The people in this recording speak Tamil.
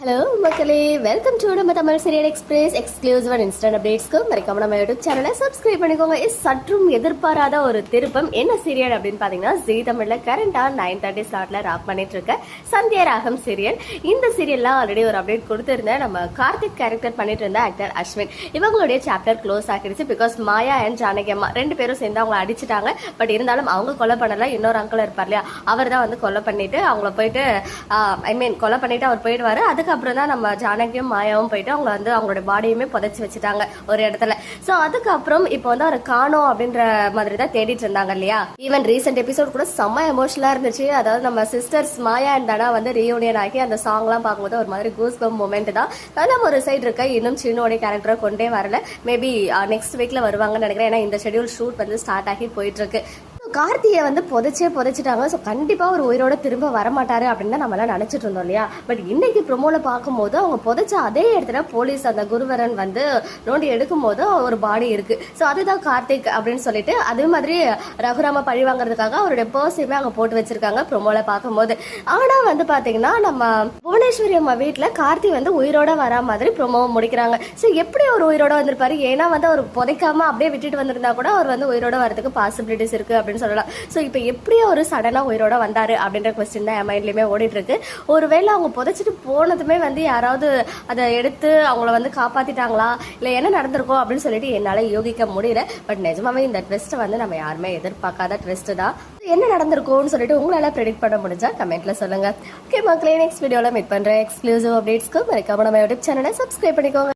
ஹலோ மக்களே. வெல்கம் டு நம்ம Tamil serial express exclusive and instant அப்டேட்ஸ்க்கு மறக்காம நம்ம யூடியூப் சேனலை சப்ஸ்கிரைப் பண்ணிக்கோங்க. இஸ் சற்றும் எதிர்பாராத ஒரு திருப்பம். என்ன சீரியல் அப்படின்னு பார்த்தீங்கன்னா ஜி தமிழில் கரண்டாக நைன் தேர்ட்டி ஸ்லாட்டில் ராக் பண்ணிட்டு இருக்க சந்தியா ராகம் சீரியல் இந்த சீரியல்லாம் ஆல்ரெடி ஒரு அப்டேட் கொடுத்துருந்தேன். நம்ம கார்த்திக் கேரக்டர் பண்ணிட்டு இருந்த ஆக்டர் அஸ்வின். இவங்களுடைய சாப்டர் க்ளோஸ் ஆகிடுச்சு பிகாஸ் மாயா அண்ட் ஜானகி அம்மா ரெண்டு பேரும் சேர்ந்து அவங்களை அடிச்சிட்டாங்க. பட் இருந்தாலும் அவங்க கொலை பண்ணல. இன்னொரு அங்கிள் இருப்பார் இல்லையா? அவர் தான் வந்து கொலை பண்ணிட்டு அவங்கள போயிட்டு ஐ மீன் கொலை பண்ணிட்டு அவர் போயிடுவாரு. அதுக்கப்புறம் தான் நம்ம ஜானகியும் மாயாவும் போயிட்டு அவங்கள வந்து அவங்களோட பாடியுமே புதைச்சி வச்சுட்டாங்க ஒரு இடத்துல. ஸோ அதுக்கப்புறம் இப்போ வந்து அவரை காணோம் அப்படின்ற மாதிரி தான் தேடிட்டு இருந்தாங்க இல்லையா? ஈவன் ரீசெண்ட் எபிசோட் கூட செம்ம எமோஷனலா இருந்துச்சு. அதாவது நம்ம சிஸ்டர்ஸ் மாயா இருந்தானா வந்து ரீயூனியன் ஆகி அந்த சாங்லாம் பார்க்கும்போது ஒரு மாதிரி கூஸ் பம் மூமெண்ட் தான் நம்ம ஒரு சைடு இருக்க இன்னும் சின்னோடைய கேரக்டரை கொண்டே வரல. மேபி நெக்ஸ்ட் வீக்ல வருவாங்கன்னு நினைக்கிறேன். ஏன்னா இந்த ஷெடியூல் ஷூட் வந்து ஸ்டார்ட் ஆகி போயிட்டு இருக்கு. கார்த்தியை வந்து புதைச்சே புதைச்சிட்டாங்க. ஸோ கண்டிப்பாக ஒரு உயிரோட திரும்ப வரமாட்டாரு அப்படின்னு தான் நம்மளாம் நினச்சிட்டு இருந்தோம் இல்லையா? பட் இன்னைக்கு ப்ரொமோவில் பார்க்கும்போது அவங்க புதைச்ச அதே இடத்துல போலீஸ் அந்த குருவரன் வந்து நோண்டி எடுக்கும்போது ஒரு பாடி இருக்கு. ஸோ அதுதான் கார்த்திக் அப்படின்னு சொல்லிட்டு அதே மாதிரி ரகுராம பழி வாங்குறதுக்காக அவருடைய பர்ஸையுமே அங்கே போட்டு வச்சிருக்காங்க ப்ரொமோவில் பார்க்கும்போது. ஆனால் வந்து பார்த்தீங்கன்னா நம்ம புவனேஸ்வரி அம்மா வீட்டில் கார்த்தி வந்து உயிரோட வரா மாதிரி ப்ரொமோவை முடிக்கிறாங்க. ஸோ எப்படி அவர் உயிரோட வந்திருப்பாரு? ஏன்னா வந்து அவர் புதைக்காம அப்படியே விட்டுட்டு வந்திருந்தா கூட அவர் வந்து உயிரோட வரதுக்கு பாசிபிலிட்டிஸ் இருக்கு அப்படின்னு சொல்லலாம். ஸோ இப்போ எப்படி ஒரு சடனாக உயிரோட வந்தாரு அப்படின்ற கொஸ்டின் தான் என் மைண்ட்லேயுமே ஓடிட்டு இருக்கு. ஒருவேளை அவங்க புதைச்சிட்டு போனதுமே வந்து யாராவது அதை எடுத்து அவங்கள வந்து காப்பாத்திட்டாங்களா? இல்லை என்ன நடந்திருக்கோம் அப்படின்னு சொல்லிட்டு என்னால் யோகிக்க முடியல. பட் நிஜமாவே இந்த ட்விஸ்ட்டை வந்து நம்ம யாருமே எதிர்பார்க்காத ட்விஸ்ட்டு தான். என்ன நடந்திருக்கும்னு சொல்லிட்டு உங்களால ப்ரெடிக்ட் பண்ண முடிஞ்சா கமெண்ட்ல சொல்லுங்க. ஓகே மக்களே நெக்ஸ்ட் வீடியோவில் மீட் பண்ணுற எக்ஸ்க்ளூசிவ் அப்டேட்ஸ்க்கு மறக்காம நம்ம யூடியூப் சேனலை சப்ஸ்கிரைப் பண்ணிக்கோங்க.